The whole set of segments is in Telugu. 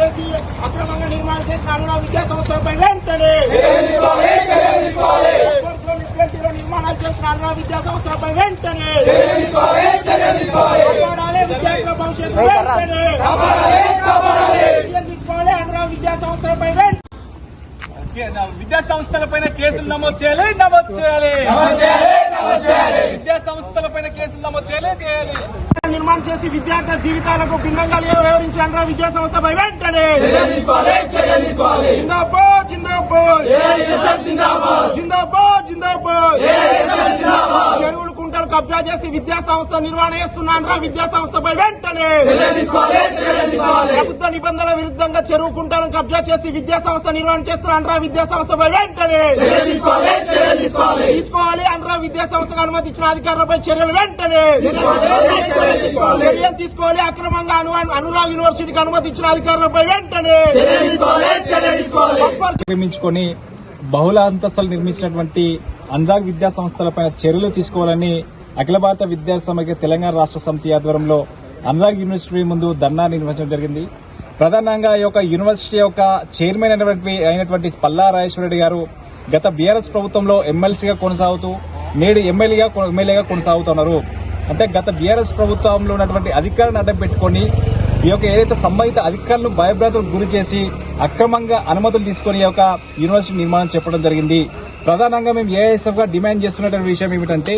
చేసి అక్రమంగా నిర్మాణం చేసిన అనుడా విద్యా సంస్థలపై వెంటనే నిర్మాణాలు చేసిన అనుడా విద్యా సంస్థలపై వెంటనే కాపాడాలి విద్యార్థుల భవిష్యత్తు వెంటనే. తీసుకోవాలి అనుడా విద్యా సంస్థల పైన విద్యా సంస్థలపైన కేసులు నమోదు చేయాలి నమోదు చేయాలి. విద్యా సంస్థలపైన కేసులు నమోదు చేయాలి చేయాలి. నిర్మాణం చేసి విద్యార్థుల జీవితాలకు భిన్నంగా వ్యవహరించి ఆంధ్ర విద్యా సంస్థపై వెంటనే జిందాబాద్ జిందాబాద్. జిందాబాద్. జిందాబాద్ చెరువులు కుంటలు కబ్జా చేసి విద్యా సంస్థ నిర్వహణ చేస్తున్న ఆంధ్ర విద్యా సంస్థపై వెంటనే ప్రభుత్వ నిబంధనల విరుద్ధంగా చెరువు కుంటలను కబ్జా చేసి విద్యా సంస్థ నిర్వహణ చేస్తున్న విద్యా సంస్థపై వెంటనే తీసుకోవాలి. ఆంధ్ర విద్యా సంస్థకు అనుమతి ఇచ్చిన అధికారులపై చర్యలు వెంటనే చర్యలు తీసుకోవాలి. అక్రమంగా అను అనురాగ్ యూనివర్సిటీకి అనుమతి ఇచ్చిన అధికారులపై వెంటనే నిర్మించుకొని బహుళ అంతస్తులు నిర్మించినటువంటి అనురాగ్ విద్యా సంస్థలపైన చర్యలు తీసుకోవాలని అఖిల భారత విద్యా సమైక్య తెలంగాణ రాష్ట్ర సమితి ఆధ్వర్యంలో అనురాగ్ యూనివర్సిటీ ముందు ధర్నా నిర్వహించడం జరిగింది. ప్రధానంగా ఈ యొక్క యూనివర్సిటీ యొక్క చైర్మన్ అయినటువంటి అయినటువంటి పల్లా రాజేశ్వరరెడ్డి గారు గత బీఆర్ఎస్ ప్రభుత్వంలో ఎమ్మెల్సీగా కొనసాగుతూ నేడు ఎమ్మెల్యేగా ఎమ్మెల్యేగా కొనసాగుతున్నారు. అంటే గత బీఆర్ఎస్ ప్రభుత్వంలో ఉన్నటువంటి అధికారాన్ని అడ్డం పెట్టుకొని ఈ యొక్క ఏదైతే సంబంధిత అధికారులను భయభ్రాంతులకు గురి చేసి అక్రమంగా అనుమతులు తీసుకుని యొక్క యూనివర్సిటీ నిర్మాణం చెప్పడం జరిగింది. ప్రధానంగా మేము ఏఐఎస్ఎఫ్గా డిమాండ్ చేస్తున్నటువంటి విషయం ఏమిటంటే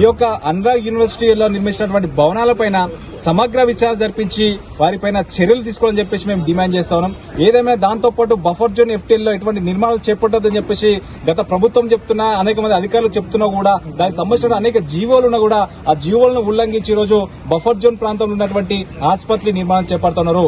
ఈ యొక్క అనురాగ్ యూనివర్సిటీలో నిర్మించినటువంటి భవనాలపైన సమగ్ర విచారణ జరిపించి వారిపైన చర్యలు తీసుకోవాలని చెప్పేసి మేము డిమాండ్ చేస్తా ఉన్నాం. ఏదేమైనా దాంతో పాటు బఫర్ జోన్ ఎఫ్టీఎల్లో ఎటువంటి నిర్మాణాలు చేపట్టొద్దని చెప్పేసి గత ప్రభుత్వం చెప్తున్నా అనేక మంది అధికారులు చెప్తున్నా కూడా దానికి సంబంధించిన అనేక జీవోలు ఉన్నా కూడా ఆ జీవోలను ఉల్లంఘించి ఈ రోజు బఫర్ జోన్ ప్రాంతంలో ఉన్నటువంటి ఆసుపత్రి నిర్మాణం చేపడుతున్నారు.